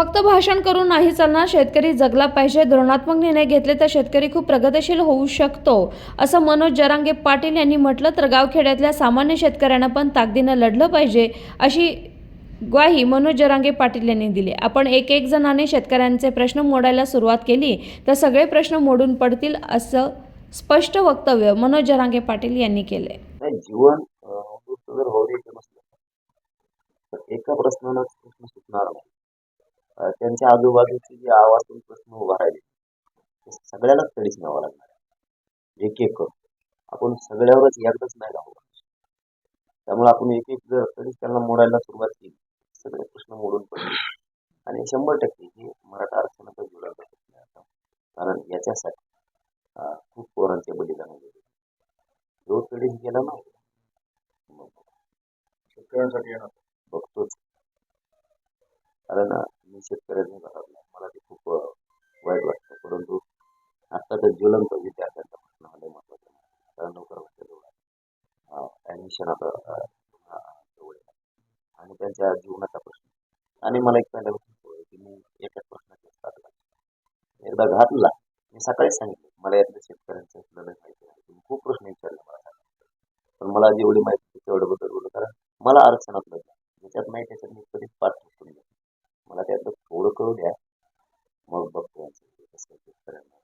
फक्त भाषण करून नाही चालणार शेतकरी जगला पाहिजे. धोरणात्मक निर्णय घेतले तर शेतकरी खूप प्रगतिशील होऊ शकतो असं मनोज जरांगे पाटील यांनी म्हटलं तर गावखेड्यातल्या सामान्य शेतकऱ्यांना पण ताकदीनं लढलं पाहिजे अशी ग्वाही मनोज जरांगे पाटील यांनी दिली. आपण एक एक जणाने शेतकऱ्यांचे प्रश्न मोडायला सुरुवात केली तर सगळे प्रश्न मोडून पडतील असं स्पष्ट वक्तव्य मनोज जरांगे पाटील यांनी केले जीवन जर एका प्रश्नाला प्रश्न सुटणार नाही. त्यांच्या आजूबाजूचे जे आवाजून प्रश्न उभा राहिले ते सगळ्यालाच तडीच न्यावं लागणार आहे. एक एक करून. आपण सगळ्यावरच एकदाच नाही राहू त्यामुळे आपण एक एक जर तडीच त्यांना मोडायला सुरुवात केली सगळे प्रश्न मोडून पडले. आणि शंभर टक्के हे मराठा आरक्षणाचा जुळा प्रश्न आहे आता. कारण याच्यासाठी खूप पोरांचे बलिदान गेले जो तडीच गेला ना शेतकऱ्यांसाठी बघतोच. कारण मी शेतकऱ्यांनी घरातला मला ते खूप वाईट वाटतं. परंतु आता तर ज्वलंत विद्यार्थ्यांचा प्रश्न हा लय महत्त्वाचा कारण लवकर वाटतं जवळ ॲडमिशन आता जवळ आणि त्यांच्या जीवनाचा प्रश्न. आणि मला एक पहिल्यापासून की मी एकाच प्रश्नाची घातला एकदा घातला मी सकाळीच सांगितलं मला यातल्या शेतकऱ्यांचं आपल्याला माहिती आहे. तुम्ही खूप प्रश्न विचारले मला पण मला जेवढी माहिती आहे तेवढं बदल बोलू कारण मला आरक्षणात लढलं ज्याच्यात नाही त्याच्यात मी थोडं कळू द्या. मग बघतो. यांचं कसं शेतकऱ्यांना